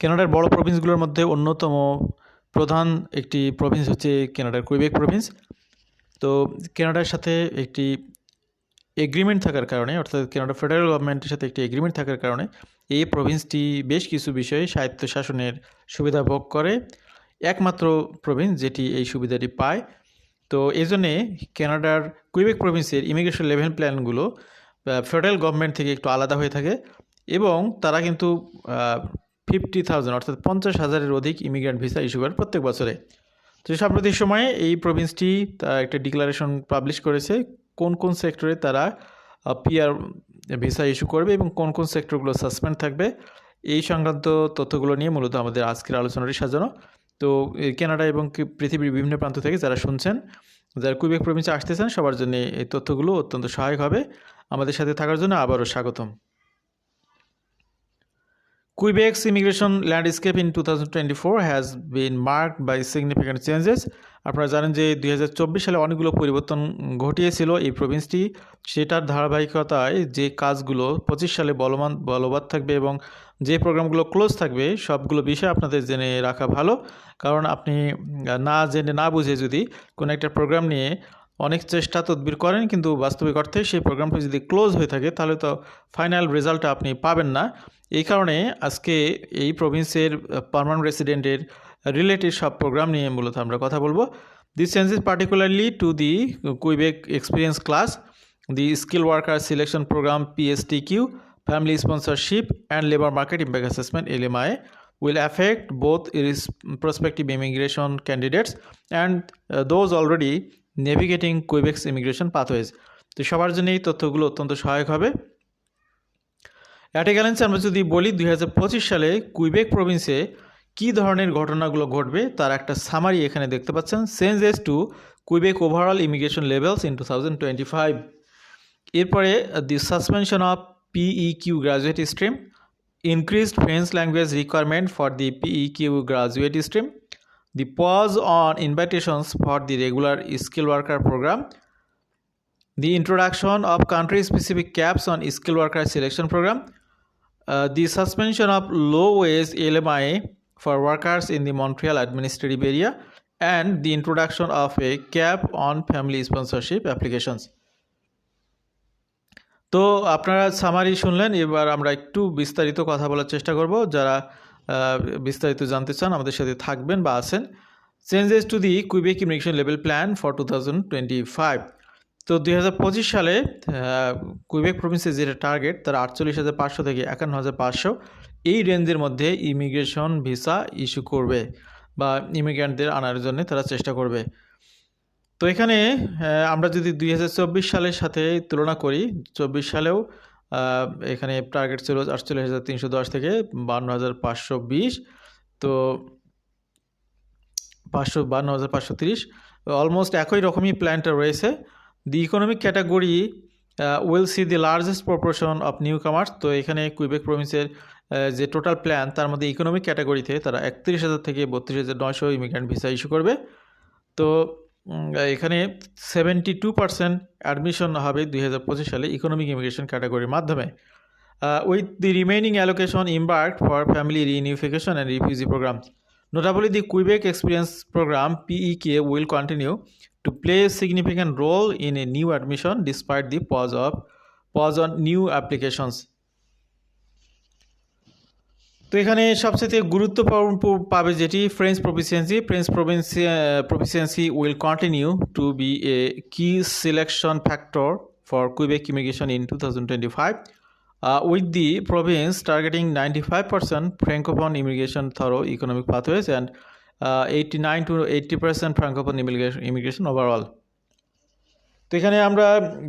কানাডার বড় প্রভিন্সগুলোর মধ্যে অন্যতম প্রধান একটি প্রভিন্স হচ্ছে কেনাডার কুইবেক প্রভিন্স তো কেনাডার সাথে একটি এগ্রিমেন্ট থাকার কারণে, অর্থাৎ কেনাডা ফেডারেল গভর্নমেন্টের সাথে একটি এগ্রিমেন্ট থাকার কারণে, এই প্রভিন্সটি বেশ কিছু বিষয়ে স্বায়ত্ত শাসনের সুবিধা ভোগ করে। একমাত্র প্রভিন্স যেটি এই সুবিধাটি পায়। তো এই জন্যে কানাডার কুইবেক প্রভিন্সের ইমিগ্রেশন লেভেল প্ল্যানগুলো ফেডারেল গভর্নমেন্ট থেকে একটু আলাদা হয়ে থাকে এবং তারা কিন্তু ফিফটি থাউজেন্ড, অর্থাৎ পঞ্চাশ হাজারের অধিক ইমিগ্রেন্ট ভিসা ইস্যু করে প্রত্যেক বছরে। তো সাম্প্রতিক সময়ে এই প্রভিন্সটি তারা একটা ডিক্লারেশন পাবলিশ করেছে, কোন কোন সেক্টরে তারা পিআর ভিসা ইস্যু করবে এবং কোন কোন সেক্টরগুলো সাসপেন্ড থাকবে, এই সংক্রান্ত তথ্যগুলো নিয়ে মূলত আমাদের আজকের আলোচনাটি সাজানো। তো কানাডা এবং পৃথিবীর বিভিন্ন প্রান্ত থেকে যারা শুনছেন, যারা কুইবেক প্রভিন্সে আসতেছেন, সবার জন্য এই তথ্যগুলো অত্যন্ত সহায়ক হবে। আমাদের সাথে থাকার জন্য আবারও স্বাগতম। Quebec's immigration landscape in 2024 has been marked by significant changes. আপনারা জানেন যে দুই হাজার চব্বিশ সালে অনেকগুলো পরিবর্তন ঘটিয়েছিল এই প্রভিন্সটি সেটার ধারাবাহিকতায় যে কাজগুলো পঁচিশ সালে বলমান, বলবৎ থাকবে এবং যে প্রোগ্রামগুলো ক্লোজ থাকবে, সবগুলো বিষয় আপনাদের জেনে রাখা ভালো কারণ আপনি না জেনে না বুঝে যদি কোনো একটা প্রোগ্রাম নিয়ে অনেক চেষ্টা তদবির করেন কিন্তু বাস্তবিক অর্থে সেই প্রোগ্রামটি যদি ক্লোজ হয়ে থাকে তাহলে তো ফাইনাল রেজাল্টটা আপনি পাবেন না। এই কারণে আজকে এই প্রভিন্সের পারমানেন্ট রেসিডেন্টের রিলেটেড সব প্রোগ্রাম নিয়ে মূলত আমরা কথা বলব। This changes particularly to the Quebec experience class the skill worker selection program PST Q family sponsorship and labour market assessment LMI will affect both iris- prospective immigration candidates and uh, those already navigating Quebec's immigration pathways. তো সবার জন্য এই তথ্যগুলো অত্যন্ত সহায়ক হবে। At a গ্যালেন্স আমরা যদি বলি দুই হাজার পঁচিশ সালে কুইবেক প্রভিন্সে কী ধরনের ঘটনাগুলো ঘটবে তার একটা সামারি এখানে দেখতে পাচ্ছেন। Since changes to Quebec overall immigration levels in two thousand twenty five এরপরে the suspension of PE Q graduate stream increased language requirement for the the PEQ graduate stream, the pause on invitations for the regular skill worker program, the introduction of country specific caps on skill worker selection program, uh, the suspension of low wage LMI for workers in the Montreal administrative area, and the introduction of a cap on family sponsorship applications. তো আপনারা সামারি শুনলেন এবার আমরা একটু বিস্তারিত কথা বলার চেষ্টা করব যারা বিস্তারিত জানতে চান, আমাদের সাথে থাকবেন বা আছেন changes to the Quebec immigration level plan for two thousand twenty five. তো দুই হাজার পঁচিশ সালে কুইবেক প্রভিন্সের যেটা টার্গেট, তারা আটচল্লিশ হাজার পাঁচশো থেকে একান্ন হাজার পাঁচশো, এই রেঞ্জের মধ্যে ইমিগ্রেশন ভিসা ইস্যু করবে বা ইমিগ্রেন্টদের আনার জন্য তারা চেষ্টা করবে। তো এখানে আমরা যদি দুই হাজার চব্বিশ সালের সাথে তুলনা করি, চব্বিশ সালেও এখানে টার্গেট ছিল আটচল্লিশ হাজার তিনশো দশ থেকে বান্ন হাজার পাঁচশো বিশ। তো পাঁচশো, বান্ন হাজার পাঁচশো তিরিশ। অলমোস্ট একই রকমই প্ল্যানটা রয়েছে। The economic category will see the largest proportion of newcomers তো এখানে কুইবেক প্রভিন্সের যে টোটাল প্ল্যান তার মধ্যে ইকোনমিক ক্যাটাগরিতে তারা একত্রিশ হাজার থেকে বত্রিশ হাজার নয়শো ইমিগ্রেন্ট ভিসা ইস্যু করবে। তো এখানে সেভেন্টি টু পার্সেন্ট অ্যাডমিশন হবে দুই হাজার পঁচিশ সালে ইকোনমিক ইমিগ্রেশন ক্যাটাগরির মাধ্যমে। With the remaining allocation embark for family reunification and refugee program notably the Quebec experience program পিইকে will continue play a significant role in a new admission despite the pause of, pause on new applications তো এখানে সবচেয়ে গুরুত্ব পাবে যেটি French proficiency French province proficiency will continue to be a key selection factor for Quebec immigration in two thousand twenty five with the province targeting ninety five percent francophone immigration through economic pathways and eighty nine to eighty percent francophone immigration immigration overall তো এখানে আমরা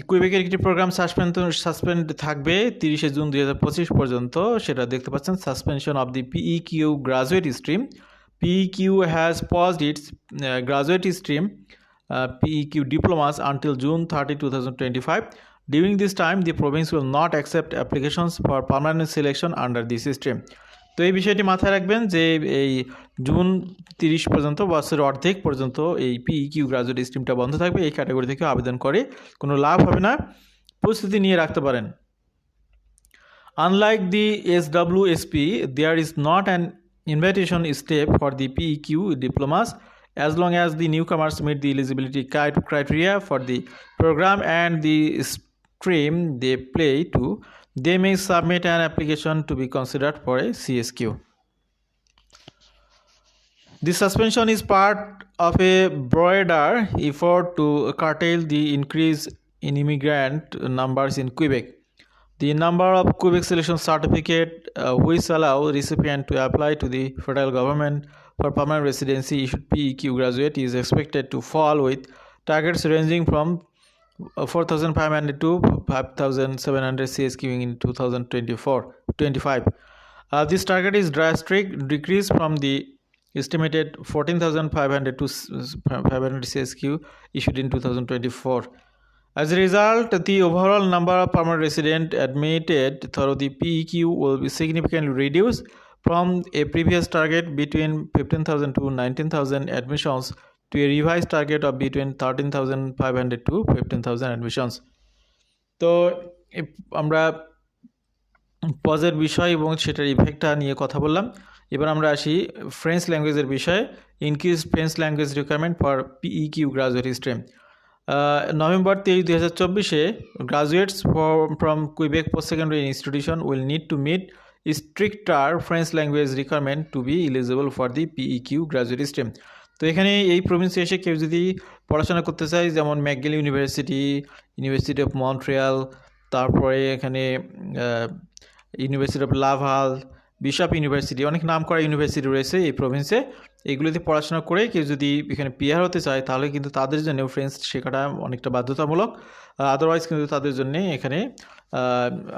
কুইবেকের একটি program suspend suspend থাকবে তিরিশে June দুই হাজার পঁচিশ পর্যন্ত সেটা দেখতে পাচ্ছেন suspension of the PE Q graduate stream PE Q has paused its graduate stream PE Q diplomas until June 30, 2025. During this time, the province will not accept applications for permanent selection under this stream. তো এই বিষয়টি মাথায় রাখবেন যে এই June তিরিশ পর্যন্ত বছর অর্ধেক পর্যন্ত এই পি কিউ গ্রাজুয়েট স্কিমটা বন্ধ থাকবে। এই ক্যাটাগরি থেকে আবেদন করে কোনো লাভ হবে না। প্রস্তুতি নিয়ে রাখতে পারেন। Unlike the S W S P there is not an invitation step for the P Q diplomas as long as the newcomers meet the eligibility criteria for the program and the stream they apply to they may submit an application to be considered for a CSQ. This suspension is part of a broader effort to curtail the increase in immigrant numbers in Quebec. The number of Quebec selection certificate uh, which allow recipient to apply to the federal government for permanent residency issued PEQ graduate is expected to fall with targets ranging from 4,500 to 5,700 CSQ in 2024 25. Uh, this target is drastic decrease from the estimated 14,500 to s- s- 500 CSQ issued in 2024. As a result, the overall number of permanent residents admitted through the PEQ will be significantly reduced from a previous target between 15,000 to 19,000 admissions to a revised target of between 13,500 to 15,000 admissions. তো আমরা পজের বিষয় এবং সেটার ইফেক্টটা নিয়ে কথা বললাম এবার আমরা আসি ফ্রেঞ্চ ল্যাঙ্গুয়েজের বিষয়ে increase French language requirement for PE Q graduate stream November তেইশ দুই হাজার চব্বিশে graduates from Quebec post secondary institution will need to meet stricter French language requirement to be eligible for the PE Q graduate stream তো এখানে এই প্রভিন্সে এসে কেউ যদি পড়াশোনা করতে চায়, যেমন McGill university university of Montreal তারপরে এখানে university of Laval Bishop university অনেক নাম করা ইউনিভার্সিটি রয়েছে এই প্রভিন্সে এগুলোতে পড়াশোনা করে কেউ যদি এখানে পিয়ার হতে চায় তাহলে কিন্তু তাদের জন্য ফ্রেঞ্চ শেখাটা অনেকটা বাধ্যতামূলক আদারওয়াইজ কিন্তু তাদের জন্য এখানে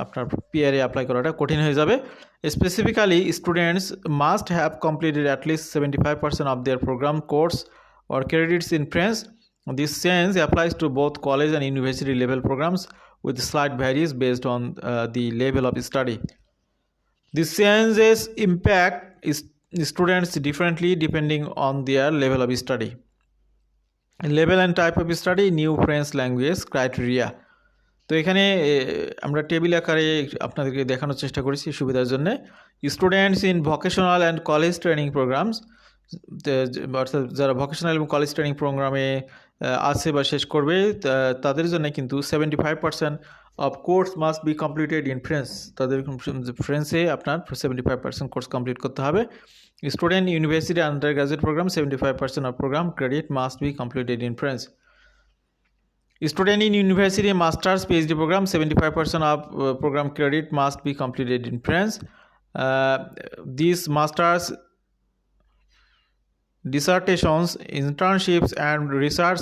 আপনার পিয়ারে অ্যাপ্লাই করাটা কঠিন হয়ে যাবে specifically students must have completed at least seventy five percent of their program course credits in French. This change applies to both college and university level programs with slight varies based on uh, the level of study. These changes impact students differently depending on their level of study. Level and type of study, new French language criteria. তো এখানে আমরা table আকারে আপনাদেরকে দেখানোর চেষ্টা করেছি সুবিধার জন্য students in vocational and college training programs অর্থাৎ যারা ভোকেশনাল এবং কলেজ ট্রেনিং প্রোগ্রামে আছে বা শেষ করবে তাদের জন্য কিন্তু seventy five percent of course must be completed in French তাদের ফ্রেন্সে আপনার seventy five percent course complete করতে হবে student university undergraduate program seventy five percent of program credit must be completed in French Student in university master's PhD program, 75% of uh, program credit must be completed in France. Uh, these master's dissertations, internships, and research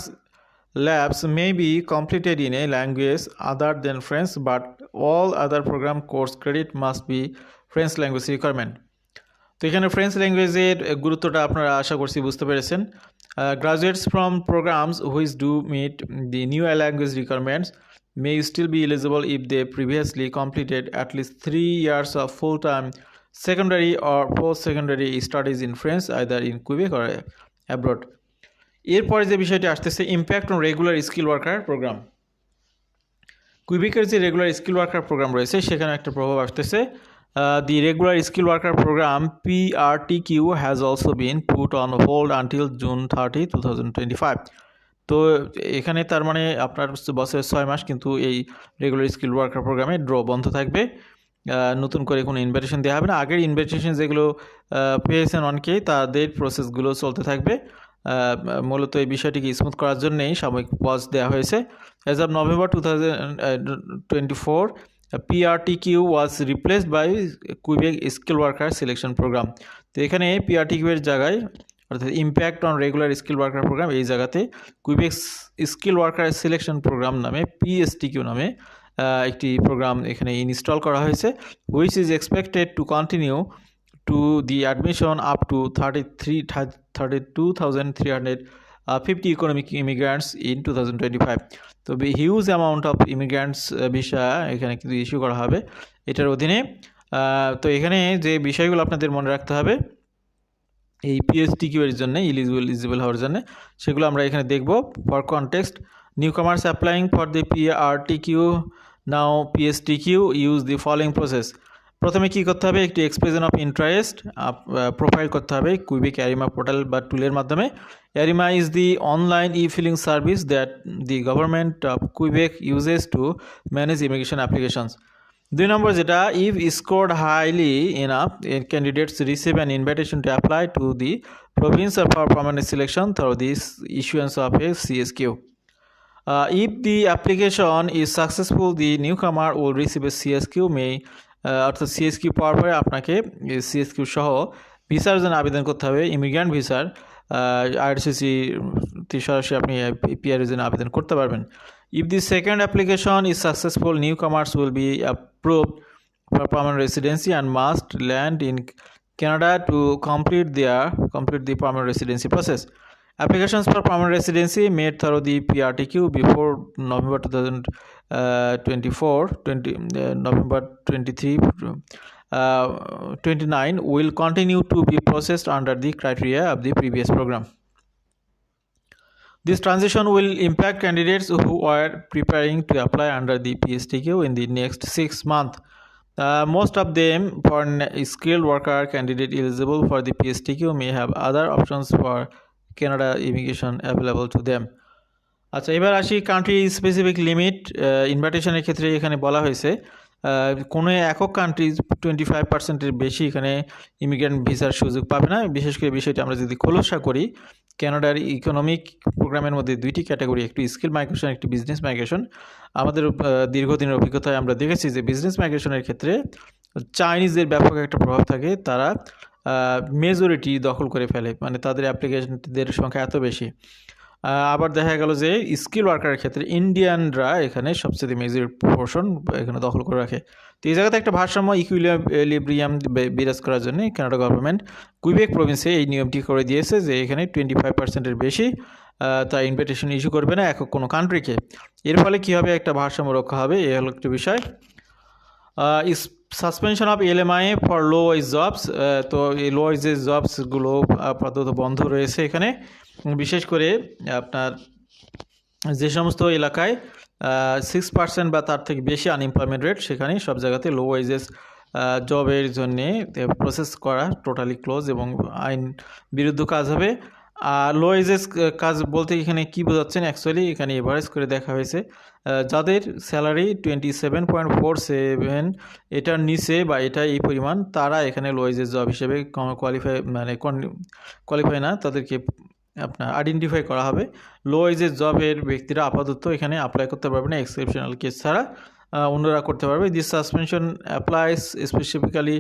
labs may be completed in a language other than French, but all other program course credit must be French language requirement. তো এখানে French ল্যাঙ্গুয়েজের গুরুত্বটা আপনারা আশা করছি বুঝতে পেরেছেন graduates from programs which do meet the new language requirements may still be eligible if they previously completed at least three years of full time secondary or post secondary studies in French either in Quebec or abroad এরপরে যে বিষয়টি আসতেছে impact on regular skill worker program কুইবেকের যে regular skill worker program রয়েছে, সেখানে একটা প্রভাব আসতেছে। The regular skill worker program PRT Q has also been put on hold until June thirty two thousand twenty five তো এখানে তার মানে আপনার বছরের ছয় মাস কিন্তু এই রেগুলার স্কিল ওয়ার্কার প্রোগ্রামে ড্র বন্ধ থাকবে। নতুন করে কোনো ইনভিটেশন দেওয়া হবে না। আগের ইনভিটেশন যেগুলো পেয়েছেন অনেকেই, তাদের প্রসেসগুলো চলতে থাকবে। মূলত এই বিষয়টিকে স্মুথ করার জন্যেই সাময়িক পজ দেওয়া হয়েছে। As of November two PRTQ was replaced by Quebec skill worker selection program তো এখানে পিআরটিকিউ এর জায়গায়, অর্থাৎ impact on regular skill worker program এই জায়গাতে Quebec skill worker selection program নামে পিএসটিকিউ নামে একটি প্রোগ্রাম এখানে ইনস্টল করা হয়েছে which is expected to continue to the admission up to 33 32,350 economic immigrants in 2025 তো huge amount of immigrants visa এখানে কিন্তু ইস্যু করা হবে এটার অধীনে। তো এখানে যে বিষয়গুলো আপনাদের মনে রাখতে হবে এই পিএইচডি কিউ এর জন্য ইলিজিবল ইলিজিবল হওয়ার জন্য সেগুলো আমরা এখানে দেখব। For context newcomers applying for the PRT Q now PST Q use the following process প্রথমে কি করতে হবে? একটি এক্সপ্রেশন অফ ইন্টারেস্ট প্রোফাইল করতে হবে কুইবিক অ্যারিমা পোর্টাল বা টুলের মাধ্যমে। Arrima is the online e filing service that the government of Quebec uses to manage immigration applications দুই নম্বর যেটা if scored highly enough candidates receive an invitation to apply to the province for permanent selection through this issuance of a CSQ Uh, if the application is successful, the newcomer will receive a CSQ may অর্থাৎ C S Q পাওয়ার পরে আপনাকে সিএসকিউ সহ ভিসার জন্য আবেদন করতে হবে immigrant ভিসার আইআরসিসি সরাসরি আপনি পিআর জন্য আবেদন করতে পারবেন if the second application is successful newcomers will be approved for permanent residency and must land in Canada to complete their, complete the permanent residency process. Applications for permanent residency made through the PRTQ before November 2024, 20, uh, November 23, uh, 29 will continue to be processed under the criteria of the previous program. This transition will impact candidates who are preparing to apply under the PSTQ in the next six months. Uh, most of them, for skilled worker candidate eligible for the PSTQ, may have other options for Canada immigration available to them. আচ্ছা এবার আসি country specific limit ইনভাইটেশনের ক্ষেত্রে এখানে বলা হয়েছে কোনো একক কান্ট্রি টোয়েন্টি ফাইভ পার্সেন্টের বেশি এখানে ইমিগ্রেন্ট ভিসার সুযোগ পাবে না। বিশেষ করে বিষয়টি আমরা যদি খোলসা করি ক্যানাডার ইকোনমিক প্রোগ্রামের মধ্যে দুইটি ক্যাটাগরি একটি স্কিল মাইগ্রেশন একটি বিজনেস মাইগ্রেশন আমাদের দীর্ঘদিনের অভিজ্ঞতায় আমরা দেখেছি যে বিজনেস মাইগ্রেশনের ক্ষেত্রে চাইনিজদের ব্যাপক একটা প্রভাব থাকে। তারা মেজরিটি দখল করে ফেলে মানে তাদের অ্যাপ্লিকেশনদের সংখ্যা এত বেশি। আবার দেখা গেল যে স্কিল ওয়ার্কারের ক্ষেত্রে ইন্ডিয়ানরা এখানে সবচেয়ে মেজর পোর্শন এখানে দখল করে রাখে। তো এই জায়গাতে একটা ভারসাম্য ইকুইলিব্রিয়াম বিরাজ করার জন্য কানাডা গভর্নমেন্ট কুইবেক প্রভিন্সে এই নিয়মটি করে দিয়েছে যে এখানে টোয়েন্টি ফাইভ পার্সেন্টের বেশি তার ইনভিটেশন ইস্যু করবে না এক কোনো কান্ট্রিকে এর ফলে কী হবে? একটা ভারসাম্য রক্ষা হবে, এ হলো একটি বিষয়। This suspension of LMI for low wage jobs তো এই লো ওয়াইজের জবসগুলো আপাতত বন্ধ রয়েছে এখানে। বিশেষ করে আপনার যে সমস্ত এলাকায় সিক্স পার্সেন্ট বা তার থেকে বেশি আনএমপ্লয়মেন্ট রেট সেখানে সব জায়গাতে লো ওয়াইজেস জবের জন্যে প্রসেস করা টোটালি ক্লোজ এবং আইন বিরুদ্ধ কাজ হবে। আর লো ওয়েজেস কাজ বলতে এখানে কি বোঝাচ্ছেন? অ্যাকচুয়ালি এখানে এভারেজ করে দেখা হয়েছে। যাদের salary twenty seven point four seven এটার নিচে বা এটা এই পরিমাণ, তারা এখানে লো ওয়েজেস জব হিসেবে কোয়ালিফাই মানে কোয়ালিফাই না, তাদেরকে আপনার আইডেন্টিফাই করা হবে। লো ওয়েজের জবের ব্যক্তিরা আপাতত এখানে অ্যাপ্লাই করতে পারবে না এক্সেপশনাল কেস ছাড়া। অন্যরা করতে পারবে। This suspension applies specifically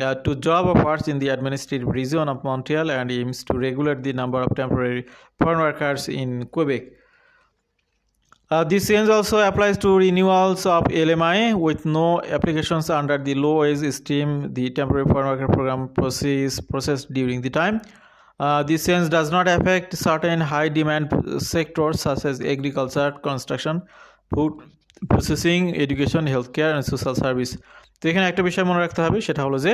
uh, to job offers in the administrative region of Montreal and aims to regulate the number of temporary foreign workers in Quebec. Uh, this change also applies to renewals of LMI with no applications under the low wage stream. The temporary foreign worker program process processed during the time. Uh, this change does not affect certain high demand sectors such as agriculture, construction, food processing, education, healthcare, and social service. তো এখানে একটা বিষয় মনে রাখতে হবে, সেটা হলো যে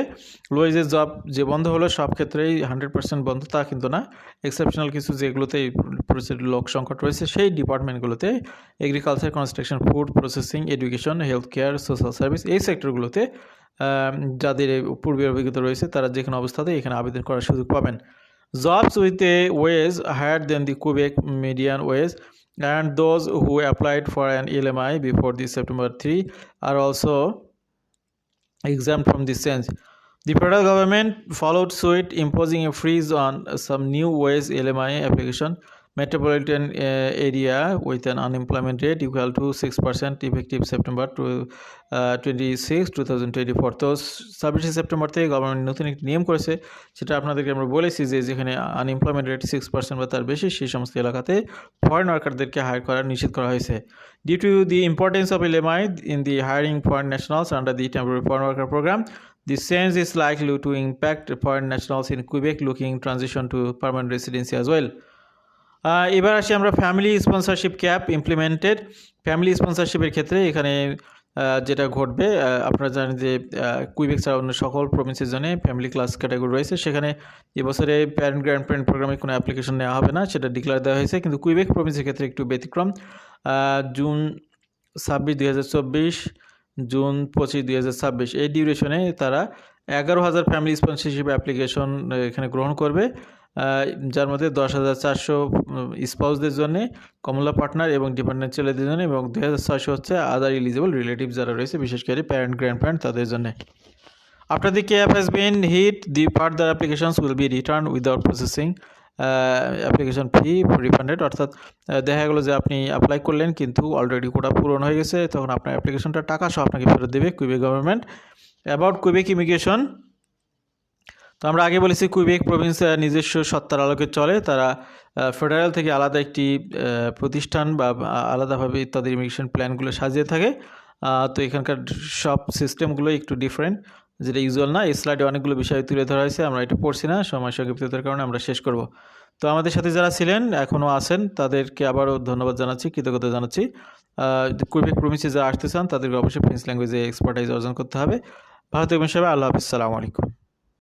লোয়েজের জব যে বন্ধ হলো, সব ক্ষেত্রেই হান্ড্রেড পার্সেন্ট বন্ধ তা কিন্তু না। এক্সেপশনাল কিছু যেগুলোতে লোক সংকট রয়েছে, সেই ডিপার্টমেন্টগুলোতে agriculture construction food processing education health care social service এই সেক্টরগুলোতে যাদের পূর্বের অভিজ্ঞতা রয়েছে, তারা যেখানে অবস্থাতে এখানে আবেদন করার সুযোগ পাবেন। Jobs with a wage higher than the Quebec median wage and those who applied for an LMI before the September 3 are also exempt from this change. The federal government followed suit, imposing a freeze on some new wage LMI application. Metropolitan uh, area with an unemployment rate equal to 6% effective September to uh, 26 2024 তো ছাব্বিশে September থেকে government নতুন একটি নিয়ম করেছে সেটা আপনাদেরকে আমরা বলেছি যে যেখানে আনএমপ্লয়মেন্ট রেট সিক্স পার্সেন্ট বা তার বেশি সেই সমস্ত এলাকাতে ফরেন ওয়ার্কারদেরকে হায়ার করা নিষেধ করা হয়েছে due to the importance of LMI in the hiring foreign nationals under the temporary foreign worker program This change is likely to impact foreign nationals in Quebec looking transition to permanent residency as well. এবার আসি আমরা family sponsorship cap implemented family স্পন্সরশিপের ক্ষেত্রে এখানে যেটা ঘটবে আপনারা জানেন যে কুইবেক ছাড়া অন্য সকল প্রভিন্সের জন্য ফ্যামিলি ক্লাস ক্যাটাগরি রয়েছে। সেখানে এবছরে প্যারেন্ট গ্র্যান্ড প্যারেন্ট প্রোগ্রামে কোনো অ্যাপ্লিকেশন নেওয়া হবে না, সেটা ডিক্লেয়ার দেওয়া হয়েছে। কিন্তু কুইবেক প্রভিন্সের ক্ষেত্রে একটু ব্যতিক্রম। জুন ছাব্বিশ দুই জুন পঁচিশ দুই এই ডিউরেশনে তারা এগারো হাজার ফ্যামিলি স্পন্সরশিপ অ্যাপ্লিকেশন এখানে গ্রহণ করবে। যার মধ্যে দশ হাজার চারশো স্পাউসদের জন্য, কমলা পার্টনার এবং ডিপেন্ডেন্ট ছেলেদের জন্য এবং দুই হাজার ছয়শো হচ্ছে আদার ইলিজিবল রিলেটিভ যারা রয়েছে, বিশেষ করে প্যারেন্ট গ্র্যান্ড প্যারেন্ট তাদের জন্য। After the cap been hit the part further applications will be return without processing application fee refunded অর্থাৎ দেখা গেলো যে আপনি অ্যাপ্লাই করলেন কিন্তু অলরেডি কোটা পূরণ হয়ে গেছে, তখন আপনার অ্যাপ্লিকেশনটা টাকা সহ আপনাকে ফেরত দেবে Quebec government about Quebec immigration তো আমরা আগে বলেছি কুইবেক প্রভিন্স নিজস্ব সত্তার আলোকে চলে। তারা ফেডারেল থেকে আলাদা একটি প্রতিষ্ঠান বা আলাদাভাবে তাদের ইমিগ্রেশন প্ল্যানগুলো সাজিয়ে থাকে। তো এখানকার সব সিস্টেমগুলো একটু ডিফারেন্ট, যেটা ইউজুয়াল না। এই স্লাইডে অনেকগুলো বিষয় তুলে ধরা হয়েছে, আমরা এটা পড়ছি না। সময় সংক্ষিপ্ততার কারণে আমরা শেষ করব। তো আমাদের সাথে যারা ছিলেন, এখনও আছেন, তাদেরকে আবারও ধন্যবাদ জানাচ্ছি, কৃতজ্ঞতা জানাচ্ছি। কুইবেক প্রমিসে যারা আসতে চান, তাদেরকে অবশ্যই ফ্রেঞ্চ ল্যাঙ্গুয়েজে এক্সপার্টাইজ অর্জন করতে হবে। ভারতীয় সবাই আল্লাহ হাফিজ, সালামু আলাইকুম।